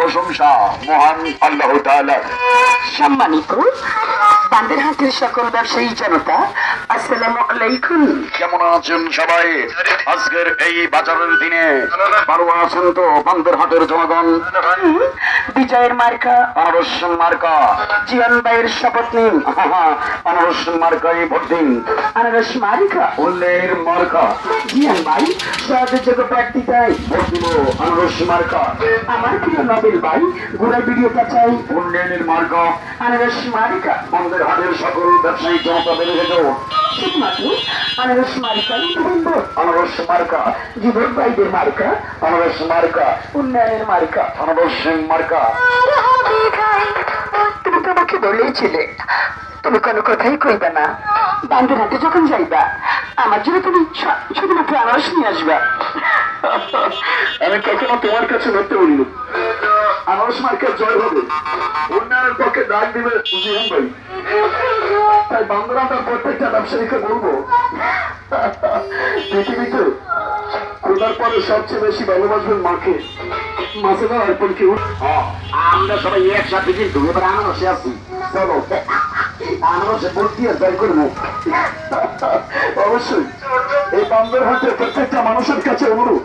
প্রশংসা মহান আল্লাহ তাআলার। সম্মানিত। বান্দেরহাটের সকল ব্যবসায়ী জনতা আসসালামু আলাইকুম। কেমন আছেন সবাই? আজকের এই বাজারের দিনে ভালো আছেন তো বান্দের হাটের জনগণ বিজয়ের মার্কা আনারস মার্কা। জিয়ান ভাইয়ের শপথ নিন। আনারস মার্কাই ভোট দিন। আনারস মার্কা? উল্লের মার্কা। জিয়ান ভাই সহযোগ্য প্রার্থী চাই। ভোট দিব আনারস মার্কা। আমার প্রিয় নবেল ভাই ঘোড়া ভিডিওটা চাই। উন্নয়নের মার্কা। আনারস মার্কা। হাটের সকল ব্যবসায়ী জনতা বেড়ে যেত শুধুমাত্র আনারস মার্কাই বলব আনারস মার্কা যুবক ভাইদের মার্কা আনারস মার্কা উন্নয়নের মার্কা আনারস মার্কা। তুমি তো আমাকে বলেছিলে তুমি কোনো কথাই কইবে না। বান্ধব হাতে যখন যাইবা আমার জন্য তুমি শুধুমাত্র আনারস নিয়ে আসবা। আমি কখনো তোমার কাছে লড়তে বলিনি। আনারস মার্কেট জয় হবে। উন্নয়নের পক্ষে ডাক দিবে জিহান ভাই। তাই বান্দরাটার প্রত্যেকটা ব্যবসায়ীকে বলব পৃথিবীতে খোদার পরে সবচেয়ে বেশি ভালোবাসবেন মাকে। মাসে না অর্পণ কেউ আমরা সবাই একসাথে কিন্তু এবার আনারসে আছি। চলো আনারসে ভর্তি জয় করব অবশ্যই। এই বান্দর হাতে প্রত্যেকটা মানুষের কাছে অনুরোধ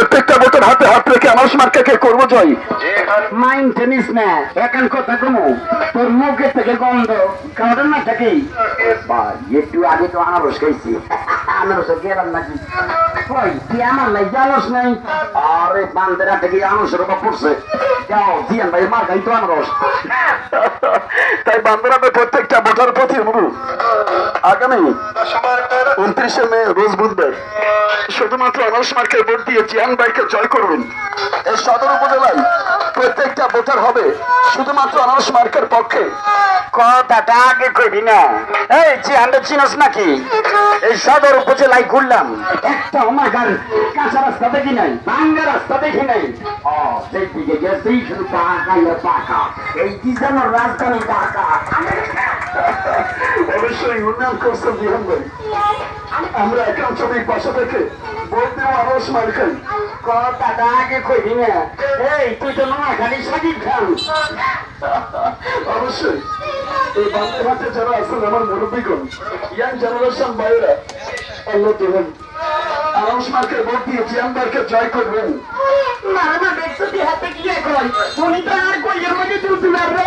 প্রত্যেকটা বোটের হাতে হাত রেখে আনারস মার্কাকে করব জয়। মাইন্ড টেনিস না এখন কথা কমু। তোর মুখে থেকে গন্ধ। কারণ না থাকি একটু আগে তো আনারস খাইছি। আনারসে গেলাম নাকি? ওই তুই আমার নাই? জানোস নাই? আরে বান্দেরা থেকে আনারসের অভাব পড়ছে। যাও জিয়ান ভাই মার খাই তো আনারস। তাই বান্দেরাতে প্রত্যেকটা ভোটার প্রতি অনুরোধ আগামী। উনত্রিশে মে রোজ বুধবার। শুধুমাত্র আনারস মার্কের ভোট দিয়ে জিয়ান ভাইকে জয় করবেন। এই সদর উপজেলায় প্রত্যেকটা ভোটার হবে শুধুমাত্র আনারস মার্কের পক্ষে। কথাটা আগে কইবি না। এই চিনস নাকি? এই সদর উপজেলায় ঘুরলাম। একটা আমাগার কাঁচা রাস্তা দেখি নাই ভাঙ্গা রাস্তা দেখি নাই। ও সেই দিকে গেছেই শুধু পাকা ইয়ে পাকা এই কি যেন রাজধানী ঢাকা। অবশ্যই উন্নয়ন জিহান ভাই। আমরা একাঞ্চলিক পাশে থেকে ভোট দেবো আনারস মার্কাই কথাটা আগে কইবি না। এই তুই তো নোয়াখালী সাকিব খান। অবশ্যই। এই বাংলা ভাষে যারা আছেন আমার মুরব্বীগণ ইয়াং জেনারেশন ভাইয়েরা আল্লাহ দেবেন। আনারস মার্কের ভোট দিয়ে জিয়ান ভাইকে জয় করবেন। মারমা তুই হাতে গিয়ে কই উনি তো আর কইয়ের মধ্যে পারবে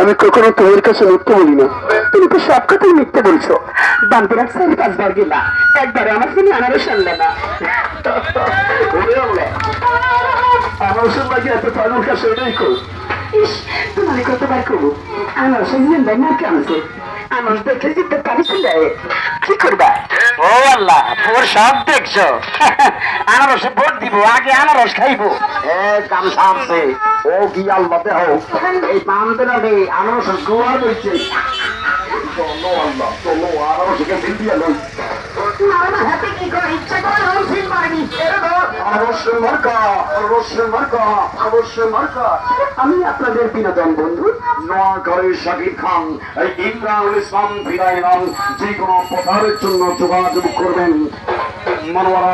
আমি কখনো তোমার কাছে মিথ্যে বলি না। তুমি তো সব কথাই মিথ্যে বলছো। বান্তিরাজ সারি পাঁচবার গেলা। একবার আমার সঙ্গে আনারস আনলে না। আমার সঙ্গে লাগে এত পাগল কাছে ইস, তোমার কতবার করব আনারস সঙ্গে ভাই মার কেমন আনারস দেখে পারিস না কি করবা? ও আল্লাহ তোর সব দেখছ। আনারসে ভোট দিব আগে আনারস খাইবো। কাম সামছে ও কি আল্লাহ দেহ। এই বান্দরা রে আনারস গোয়ার রয়েছে। চলো আল্লাহ চলো আনারসকে দিল্লিয়া লই আমার হাতে কি করে ইচ্ছা করে আমি ফিল মারিনি ছেড়ে দাও অবশ্যই মার্কা মার্কা মার্কা। আমি আপনাদের বিনোদন বন্ধু। নোয়াখালীর শাকিব খান, এই ইমরানুল ইসলাম বিদায় নাম যে কোনো প্রকারের জন্য যোগাযোগ করবেন। মনোয়ারা